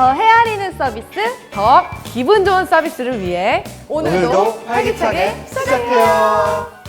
더 헤아리는 서비스, 더 기분 좋은 서비스를 위해 오늘도, 오늘도 활기차게 시작해요.